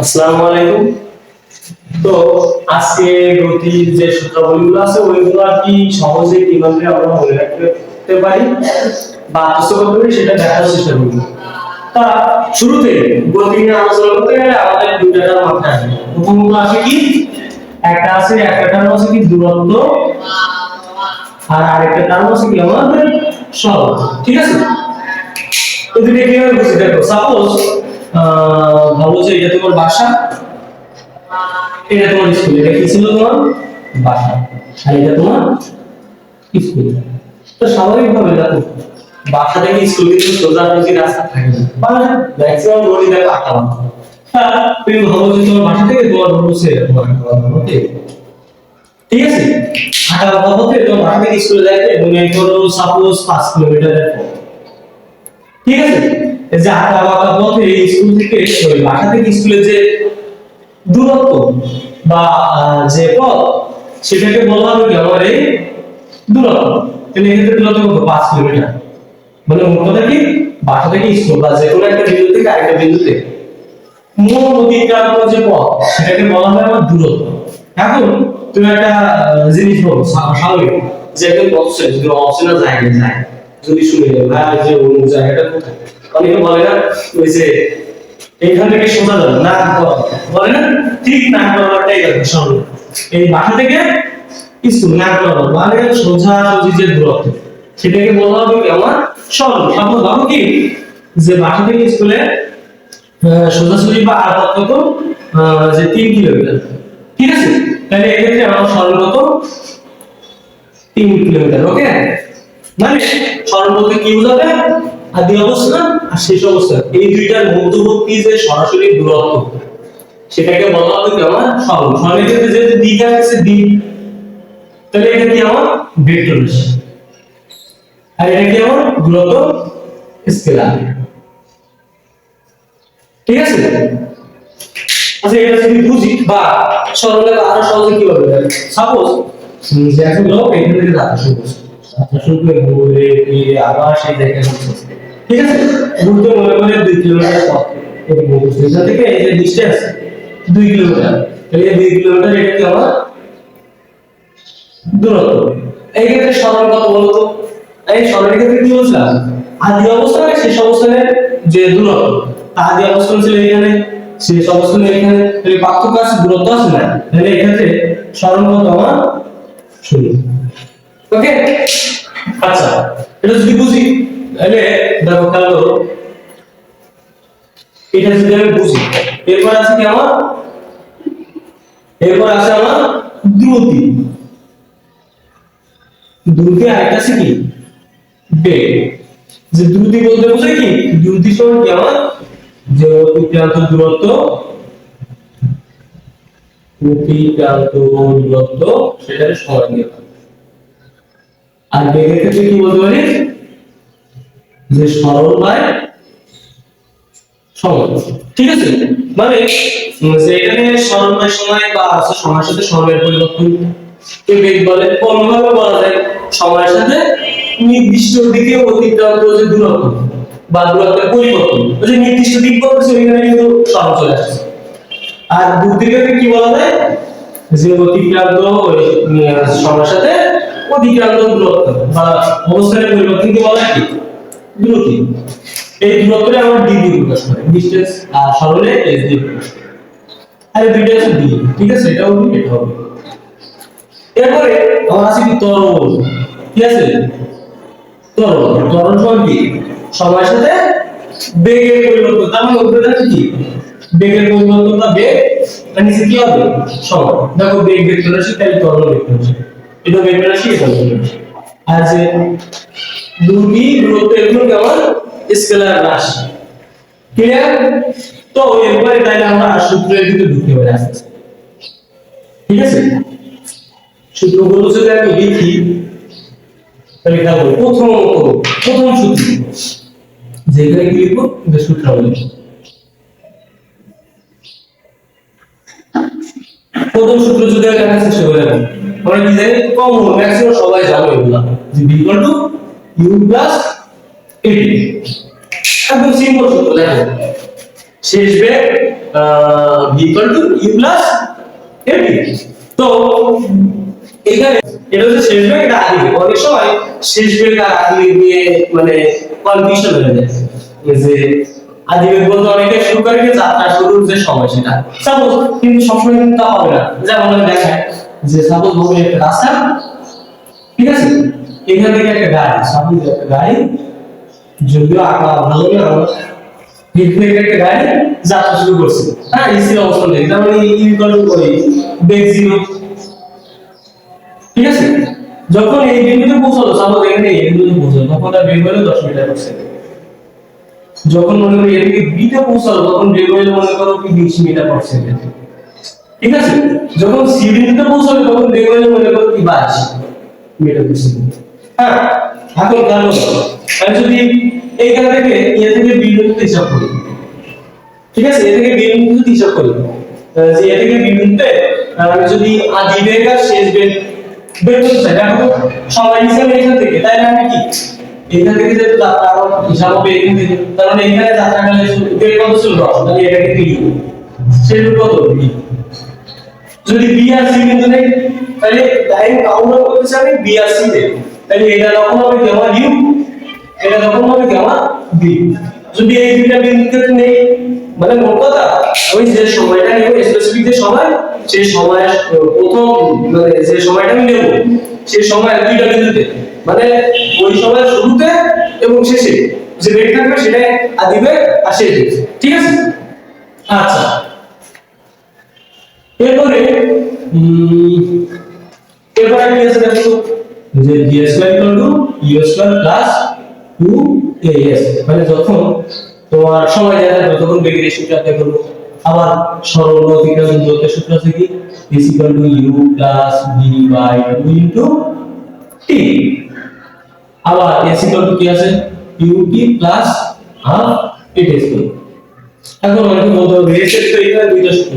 আসসালামু আলাইকুম। তো আজকে গতির যে সূত্রাবলীগুলো আছে, ওইগুলো আর কি সহজে কীভাবে আমরা মনে রাখতে পারি বা আত্মস্থ করতে সেটা দেখার চেষ্টা করব। তা শুরুতে গতি নিয়ে আলোচনা করতে গেলে আমাদের দুইটা টার্ম মাথায় আসবে। প্রথমত আছে কি? একটা আছে, একটা টার্ম আছে কি? দূরত্ব। আর আরেকটা টার্ম আছে কি? আমাদের সরল ঠিক আছে? তো দুটো কীভাবে বুঝি দেখো সাপোজ ভাবো যে এটা তোমার বাসা। এটা তোমার স্কুল এটা কি ছিল তোমার? বাসা। আর এটা তোমার স্কুল তো স্বাভাবিকভাবে দেখো বাসা থেকে স্কুল কিন্তু সোজা সোজা রাস্তা থাকে না। মানে ম্যাক্সিমাম রোডই দেখো হ্যাঁ, তুমি ভাবো যে তোমার বাসা থেকে তোমার ঠিক আছে? বাঁধা পথে তোমার বাসা থেকে স্কুলে যাইতে ধরো সাপোজ পাঁচ কিলোমিটারের পথ ঠিক আছে? যে বাঁকা পথে স্কুল থেকে বাসা থেকে স্কুলে যে দূরত্ব বা যে পথ, সেটাকে বলা হবে কি আমার এই দূরত্ব। এক্ষেত্রে দূরত্ব কত? পাঁচ কিলোমিটার। মানে কথা কি? বাসা থেকে স্কুল বা যে কোনো একটা বিন্দু থেকে আরেকটা বিন্দুতে। মূল অতিক্রান্ত যে পথ, সেটাকে বলা হয় আমার দূরত্ব। এখন তুমি একটা জিনিস বলো স্বা- স্বাভাবিক, যে একজন পথ যদি অচেনা যায়, যদি শুনে ভাই যে অন্য জায়গাটা কোথায়? অনেকে বলে না, ওই যে এইখান থেকে সোজা যাবে, না, বলে না, ঠিক না করাটাই গেল সরল। এই বাসা থেকে স্কুল না করাবো মানে সোজা সোজি যে দূরত্ব, সেটাকে বলা হবে আমার সরল। সাপোজ ভাবো কি, যে বাসা থেকে স্কুলে সোজাসুজি বা আর কত যে তিন কিলোমিটার ঠিক আছে? তাহলে এক্ষেত্রে আমার সরল তিন কিলোমিটার ওকে মানে সরল কি বোঝাবে? আদি অবস্থা আর শেষ অবস্থা। এই দুইটার মধ্যবর্তী যে সরাসরি দূরত্ব, সেটাকে বলা হবে কি আমার সরল সরলের ক্ষেত্রে যেহেতু দিক আছে দিক তাহলে এটা কি আমার ভেক্টর রাশি আর এটা কি আমার দূরত্ব স্কেলার। ঠিক আছে? আচ্ছা এটা যদি বুঝি, বা সরলে আরও সহজে কি হবে সাপোজ যে এখন লোক এখান থেকে যাত্রা যাত্রা ঘুরে ফিরে আবার সেই জায়গায় ঠিক আছে? ঘুরতে মনে দুই কিলোমিটার পথ থেকে এই যে ডিস্টেন্স দুই কিলোমিটার। তাহলে দুই কিলোমিটার এটা কি আমার দূরত্ব। এই ক্ষেত্রে বলতো এই ক্ষেত্রে কি আদি অবস্থানে শেষ যে দূরত্ব, তা আদি অবস্থান ছিল এখানে, শেষ অবস্থান এখানে। তাহলে পার্থক্য আছে, দূরত্ব আছে না? তাহলে এক্ষেত্রে সরল কত আমার শূন্য ওকে আচ্ছা এটা যদি বুঝি, তাহলে দেখো এটা যদি আমি বুঝি, এরপর আছে কি আমার? এরপর আছে আমার দ্রুতি। দ্রুতি আরেকটা কি? বেগ যে দ্রুতি বলতে বোঝায় কি? দ্রুতি সমান কি আমার? যে অতিক্রান্ত দূরত্ব অতিক্রান্ত দূরত্ব। আর বেগের ক্ষেত্রে কি বলতে পারি? যে সরল বাই সময় ঠিক আছে? মানে এখানে সরল সময় বা আছে সময়ের সাথে সময়ের পরিবর্তন। বেগ বলে বলা যায় সময়ের সাথে নির্দিষ্ট দিকে অতিক্রান্ত যে দূরত্ব বা দূরত্বের পরিবর্তন। যে নির্দিষ্ট দিক বলতেছে, ওইখানে কিন্তু সরল চলে আসছে। আর দুদিকে কি বলা যায়? যে অতিক্রান্ত ওই সময়ের সাথে অতিক্রান্ত দূরত্ব বা অবস্থানের পরিবর্তনকে বলা কি? দ্রুতি এই দূরত্বটা আমরা ডি প্রকাশ করে। ডিসটেন্স আর সরলে এস দিয়ে প্রকাশ করে। আর দুইটা হচ্ছে ডি। ঠিক আছে, এটাও ডি এটা হবে এরপরে আমার আছে কি তরল ঠিক আছে? তরল তরল সমান কি? সময়ের সাথে বেগের পরিবর্তন তার মানে দেখো কি? বেগের পরিবর্তন বা বেগ আর নিচে কি হবে? সময় দেখো বেগ ভেক্টর রাশি তাই তরল ভেক্টর রাশি এটা ভেক্টর রাশি এটা ভেক্টর রাশি আর যে দুটি দূরত্ব এগুলো কেমন স্কেলার রাশি। ক্লিয়ার তো এরপরে তাইলে আমরা সূত্রের দিকে ঢুকতে পারি আস্তে আস্তে। ঠিক আছে? সূত্রগুলো যদি আমি লিখি। তাহলে খেয়াল করো, প্রথম প্রথম সূত্র। যেখানে কি লিখব? যে সূত্রাবলী। প্রথম সূত্র যদি আমি লেখার কি জানি কমন ম্যাক্সিমাম সবাই জানো এগুলা। যে v equal to u plus a t একদম সিম্পল সূত্র দেখো শেষ বেগ v equal to u plus a t তো, এখানে এটা হচ্ছে শেষ বেগ, এটা আদি অনেক সময় শেষ বেগ আর আদি নিয়ে মানে কনফিউশন হয়ে যায়। যে আদি বেগ বলতে অনেকে শুরু করে যে যাত্রা শুরুর যে সময় সেটা। সাপোজ কিন্তু সবসময় কিন্তু হবে না। যেমন দেখাই যে সাপোজ ধরুন একটা রাস্তা, ঠিক আছে? এখান থেকে একটা গাড়ি সাপোজ একটা গাড়ি, যদিও আঁকা ভালো না একটা গাড়ি যাত্রা শুরু করছে। হ্যাঁ স্থির অবস্থান থেকে তার মানে বেগ ঠিক আছে? যখন এই বিন্দুতে পৌঁছালো সাপোজ এখানে এই বিন্দুতে পৌঁছালো, তখন তার দশ মিটার পার যখন মনে করি এদিকে বি পৌঁছালো, তখন বেগ মনে করো কি, বিশ মিটার পার সেকেন্ড ঠিক আছে? যখন সি বিন্দুতে পৌঁছালো তখন বেগ হলো মনে করো কি পার সেকেন্ড হ্যাঁ এখন গেল আমি যদি এইখান থেকে এ থেকে বি বিন্দুতে হিসাব করি, ঠিক আছে? এ থেকে বি বিন্দুতে হিসাব করি যে এ থেকে বি বিন্দুতে আমি যদি আদি বেগ আর শেষ বেগ বের করতে চাই দেখো সময় হিসাবে এখান থেকে, তাই আমি কি? এখান থেকে যেহেতু যাত্রা হিসাব হবে এখান থেকে মানে এখানে যাত্রা কালে বেগ কত ছিল? দশ তাহলে এটাকে শেষ বেগ কত? বি যদি বি আর সি বিন্দু নেই, তাহলে লাইন কাউন্টার করতে চাই বি আর সি তে তাহলে এটা তখন হবে আমার ইউ এটা তখন হবে আমার বি যদি এই দুইটা বিন্দুতে নেই মানে মোট কথা আমি যে সময়টা নেব স্পেসিফিক যে সময়, সেই সময়, প্রথম মানে যে সময়টা আমি নেব, সেই সময় দুইটা বিন্দুতে মানে ওই সময় শুরুতে এবং শেষে, যে বেগ থাকবে সেটা আদি বেগ আর শেষ। ঠিক আছে? আচ্ছা। এরপরে এরপরে কি আছে দেখো যে v square equal to u square plus মানে যখন তোমার সময় দেওয়া থাকবে, তখন বেগের সূত্র আবার সরল অতিক্রম দূরত্বের সূত্র আছে কি? S equal to u plus v by two into t আবার এস ইকুয়াল টু কি আছে? ইউ প্লাস হাফ এটি এখন আমাকে বলতে হবে? রেসের তো এখানে দুইটা সূত্র।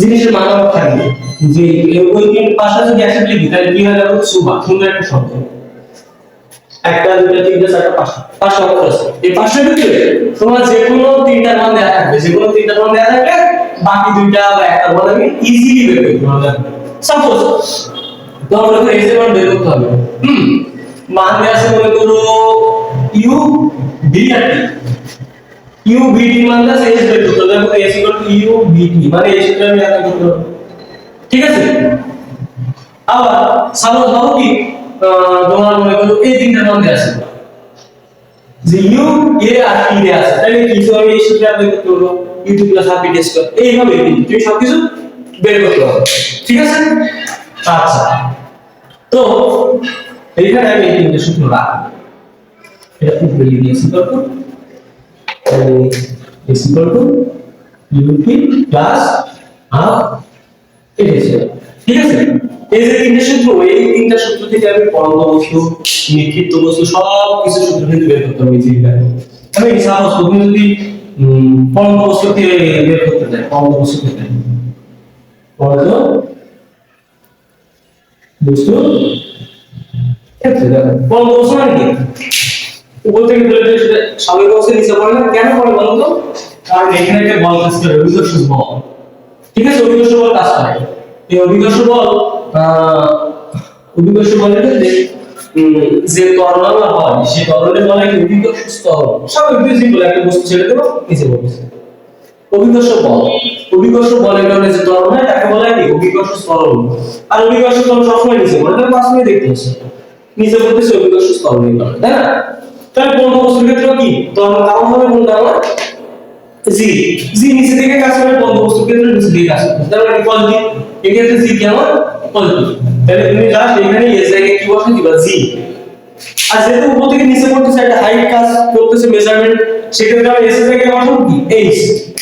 জিনিসের মান আমার থাকবে যে ওই পাঁচটা যদি একসাথে লিখি, তাহলে কি হয়ে যাবে? সুবা, সুন্দর একটা শব্দ। একটা দুটা তিনটা, চারটা, পাঁচটা। পাঁচটা অক্ষর আছে। এই পাঁচটার ভিতরে তোমার যে কোনো তিনটার মান দেওয়া থাকবে। যে কোনো তিনটার মান দেওয়া থাকবে বাকি দুইটা বা একটা মান আমি ইজিলি বের করতে পারব। সাপোজ তোমার মনে করো এসে মান বের করতে হবে। হুম, মান দেওয়া আছে মনে করো ইউ বি আর টি মান দেওয়া আছে এস বের করতে হবে দেখো এস ইকুয়াল টু বিটি মানে এই সূত্রে আমি অ্যাপ্লাই করতে ঠিক আছে? আবার সাপোজ ভাবো কি? তোমার মনে করো এই তিনটা মান দেওয়া আছে। যে ইউ এ আর টি দেওয়া আছে। তাহলে কিছু আমি এই সূত্রে অ্যাপ্লাই করতে পারব u t plus half a t square এইভাবে কিন্তু তুমি সবকিছু বের করতে পারবে ঠিক আছে? আচ্ছা। তো এইখানে আমি এই তিনটে সূত্র রাখব। এটা উপরে লিখে এসি করব এসি করব ইউটি প্লাস হাফ এটা ঠিক আছে? এই যে তিনটে সূত্র এই তিনটা সূত্র থেকে আমি পরন্ত বস্তু নিক্ষিপ্ত বস্তু সব কিছু সূত্র কিন্তু বের করতে হবে চিন্তা আমি সাপোজ তুমি যদি পরন্ত বস্তু থেকে বের করতে চাই পরন্ত বস্তু থেকে পরন্ত বস্তু ক্ষেত্রে দেখো পরন্ত বস্তু মানে কি? উপর থেকে ধরে ধরে সেটা স্বাভাবিক অবস্থায় নিচে পড়ে না? কেন পড়ে বলো তো? কারণ এখানে একটা বল কাজ করে অভিকর্ষ বল। ঠিক আছে অভিকর্ষ বল কাজ করে। এই অভিকর্ষ বল অভিকর্ষ বলের ক্ষেত্রে যে তরল হয় সে তরলের বলে কি অভিকর্ষ স্তর? স্বাভাবিক সিম্পল একটা বস্তু ছেড়ে দেবো নিচে পড়ছে অভিকর্ষ বল অভিকর্ষ বলের কারণে যে তরল হয় তাকে বলা হয় অভিকর্ষ স্তরণ আর অভিকর্ষ স্তরণ সবসময় নিচে পড়ে তাহলে পাঁচ মিনিট দেখতে হচ্ছে। নিচে পড়তেছে অভিকর্ষ স্তরণের কারণে তাই না? তাহলে কোন বস্তুর ক্ষেত্রে কি? কারণ হবে কোনটা আমার জি জি, নিচে থেকে কাজ করে বন্ধ বস্তুর ক্ষেত্রে নিচে থেকে কাজ করে তার মানে পজিটিভ এক্ষেত্রে জি কি আমার পজিটিভ তাহলে তুমি জাস্ট এখানে এস জায়গায় কি বসে দিবা? জি। আর যেহেতু উপর থেকে নিচে পড়তেছে, একটা হাইট কাজ করতেছে মেজারমেন্ট সেক্ষেত্রে আমি এস জায়গায় বসাবো কি? এইচ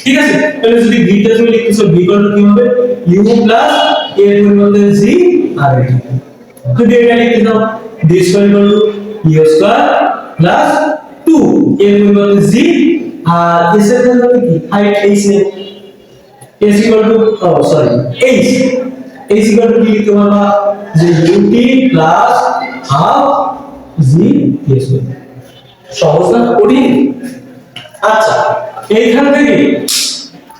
ঠিক আছে? তাহলে যদি ভি টা তুমি লিখতেছো ভি ইকুয়াল কি হবে? ইউ প্লাস এ এর পরিবর্তে জি আর এটা যদি এটা লিখতে দাও d square u square plus 2 এর পরিবর্তে জি আর এস এর পরিবর্তে কি height h s equal to oh sorry h h equal to কি লিখতে পারবা যে ut plus half g s সহজ না? কঠিন আচ্ছা এইখান থেকে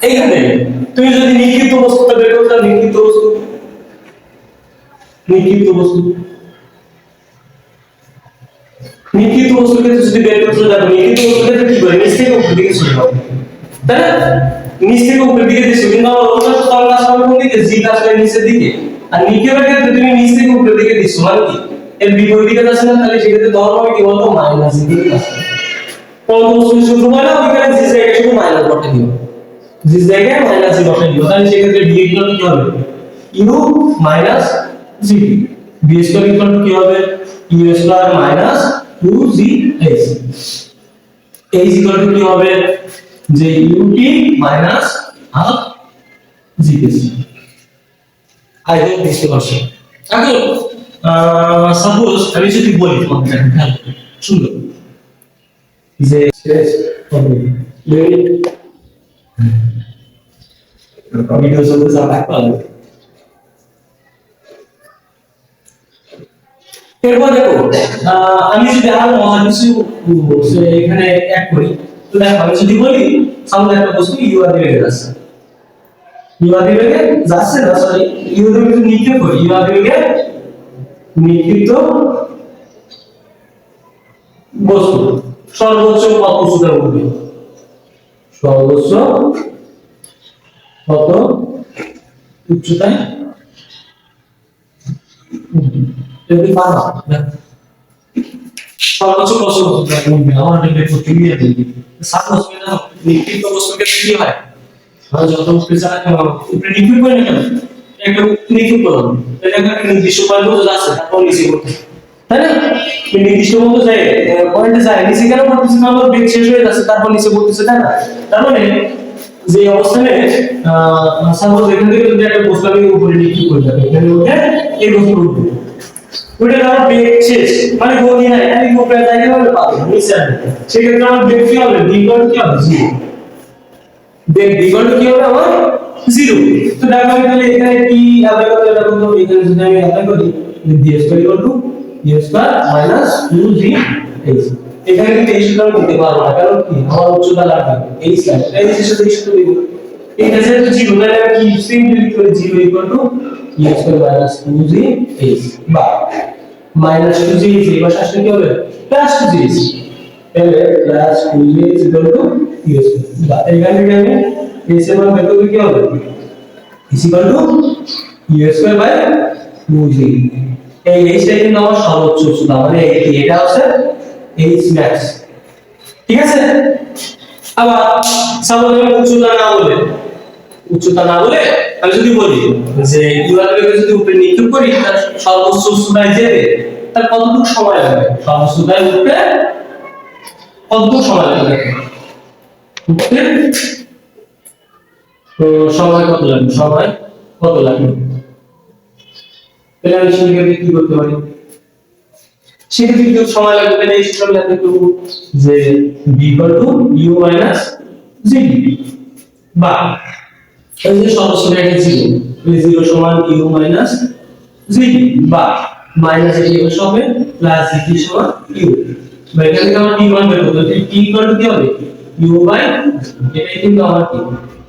এইখান থেকে তুমি যদি নিক্ষিপ্ত বস্তুটা বের করতে নিক্ষিপ্ত বস্তু। নিক্ষিপ্ত বস্তু। নিক্ষিপ্ত বস্তুর ক্ষেত্রে যদি বের করতে যাব নিক্ষিপ্ত বস্তুর ক্ষেত্রে কি করে নিচ থেকে উপর দিকে চলে যাবে তাই না নিচ থেকে উপর দিকে দিচ্ছ কিন্তু আমার অনুসার স্তর কাজ করবে কোন দিকে জি কাজ করে নিচের দিকে আর নিক্ষেপের ক্ষেত্রে তুমি নিচ থেকে উপর দিকে দিচ্ছ মানে কি এর বিপরীত দিকে যাচ্ছে না তাহলে সেক্ষেত্রে ধর্ম হবে কি বলতো মাইনাস দিকে কাজ করে কোন বস্তু শুরু হয় না ওইখানে জি জায়গায় শুধু মাইনাস বটে দিও জি জায়গায় মাইনাস জি বটে দিও তাহলে সেক্ষেত্রে ডি ইকুয়াল টু কি হবে u minus g v square equal to কি হবে ইউ স্কয়ার মাইনাস 2জি এইচ এইচ ইকুয়াল টু কি হবে? যে ইউটি মাইনাস হাফ জিপিসি আই হোপ বুঝতে পারছ এখন সাপোজ আমি যদি বলি তোমাকে যে ভিডিও চলতে পাবে এরপর দেখো আমি যদি আরও কিছু এখানে করি। তো দেখো, আমি যদি বলি একটা বস্তু ইউ আর ইউ আর না সরি ইউ ইউ আর বস্তু। সর্বোচ্চ কত সর্বোচ্চ কত উচ্চতায় যদি পারো সর্বোচ্চ হবে আমার এটা করতে গিয়ে দিবি সাপোজ না নিক্ষিপ্ত বস্তুকে কি হয়? আমরা যত উপরে চালাই উপরে নিক্ষেপ করে কেন একটা নিক্ষেপ করলাম এটা একটা নির্দিষ্ট পয়েন্ট যাচ্ছে তারপর নিচে করতে তাই না? নির্দিষ্ট মতো যায় পয়েন্টে যায়। নিচে কেন করতেছে না বেগ শেষ নিচে করতেছে, তাই না? তার মানে যে অবস্থানে সাপোজ এখান থেকে যদি একটা আমি উপরে নিক্ষেপ করে যাবে এখানে উঠে এই উঠবে। ওইটা আমার বেগ মানে গতি নাই আমি উপরে যাই কীভাবে পাবো। নিচে সেক্ষেত্রে আমার বেগ হবে? দ্বিগুণ কি হবে? জিরো বেগ দ্বিগুণ কি হবে আমার? জিরো তো দেখো আমি তাহলে এখানে কি অ্যাপ্লাই করতে এটা হবে, এখানে যদি আমি অ্যাপ্লাই করি d square equal to d square minus 2 g h এখানে কিন্তু এই সূত্র দিতে পারব না, কারণ কি? আমার উচ্চতা লাগবে। এই স্ল্যাশ এই সাথে এই সূত্র দিব জিরো তাহলে কি? সিম্পলি পারি zero equal to d square minus 2 g h বা মাইনাস 2 জি এইচ এই পাশে আসলে কি হবে? প্লাস 2 জি এইচ তাহলে plus 2 g h equal to d বা এখান থেকে আমি এইচ এর মান বের কি হবে? Is equal to u square by 2g এই h টা কিন্তু আমার সর্বোচ্চ উচ্চতা মানে এটা হচ্ছে h max ঠিক আছে? আবার সাপোজ উচ্চতা না বলে উচ্চতা না বলে আমি যদি বলি যে আর যদি উপরে নিক্ষেপ করি, তার সর্বোচ্চ উচ্চতায় যেতে, তার কতটুকু সময় লাগবে? সর্বোচ্চ উচ্চতায় উঠতে কতটুকু সময় লাগবে? তো সময় কত লাগবে? সময় কত লাগবে? তাহলে আমি সেক্ষেত্রে কি করতে পারি? সেক্ষেত্রে কি সময় লাগবে, তাহলে এই যে b equal to u minus বা এই যে সর্বোচ্চ এটা জিরো জিরো সমান u মাইনাস g বা মাইনাস এটি অবশ্য হবে প্লাস g সমান u বা এখান থেকে আমার t মান বের করতে হবে t ইকুয়াল টু কি হবে? u বাই এটাই কিন্তু আমার কি?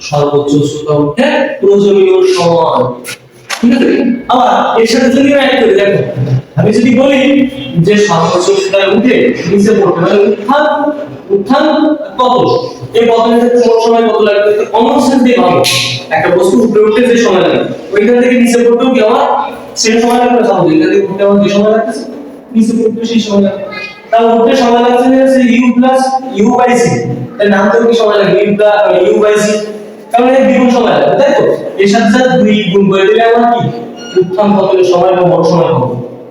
সর্বোচ্চ উচ্চতা উঠে প্রয়োজনীয় সময় ঠিক আছে? আবার এর সাথে যদি অ্যাড করি, দেখো আমি যদি বলি যে উঠে নিচে পড়তে উত্থান উত্থান কত এই পতনের ক্ষেত্রে সময় কত লাগবে দিয়ে একটা বস্তু উপরে উঠতে যে সময় লাগে, ওইখান থেকে নিচে পড়তেও কি আমার সেম সময় লাগবে এখান থেকে উঠতে আমার সময় লাগতেছে? নিচে পড়তে সেই সময় লাগবে। তার উঠতে সময় লাগছে যে u plus u by c তার নাম তো কি সময় u plus u by c দ্বিগুণ সময় লাগবে, তাই তো? এর সাথে সাথে দুই গুণ করে দিলে আমার কি? উত্থান পতনের সময় বা মোট সময় হবে?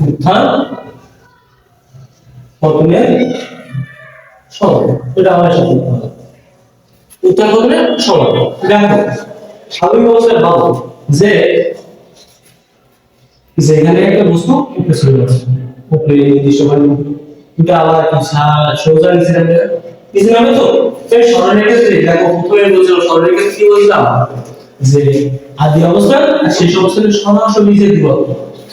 উত্থান পতনের সময় এটা আমার সাথে। উত্থান পতনের দেখো স্বাভাবিক অবস্থায় ভাবো যে যে এখানে একটা বস্তু উপরে চলে যাচ্ছে। উপরে এটা আবার সোজা নিচে নিচে তো? সেই সরণের ক্ষেত্রে, দেখো, প্রথমে কি বলছিলাম? যে আদি অবস্থান আর শেষ অবস্থানে সরাসরি নিচে দিব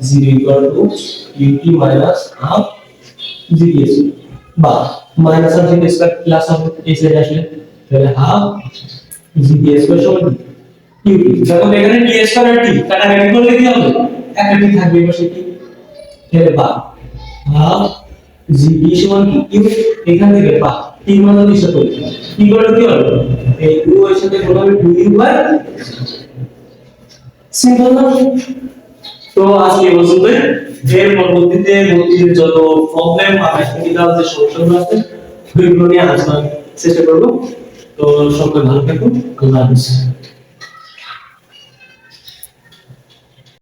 0 equal to ut minus half gt বা মাইনাস আর gt প্লাস হবে এই সাইডে আসলে। তাহলে হাফ gt স্কয়ার সমান ut দেখো এখানে t স্কয়ার আর t কাটাকাটি করলে কি হবে? একটা t থাকবে পাশে t তাহলে বা হাফ gt সমান কি? Ut এখান থেকে বা t মান যদি হিসাব করি t ইকুয়াল কি হবে? এই u এর সাথে গুণ হবে 2u বাই সিম্পল না তো আজকে পর্যন্ত এর পরবর্তীতে গতির যত প্রবলেম বা টেকনিক্যাল যে সমস্যাগুলো আছে, সেগুলো নিয়ে আলোচনা চেষ্টা করব। তো সকলে ভালো থাকুন। আল্লাহ হাফিজ।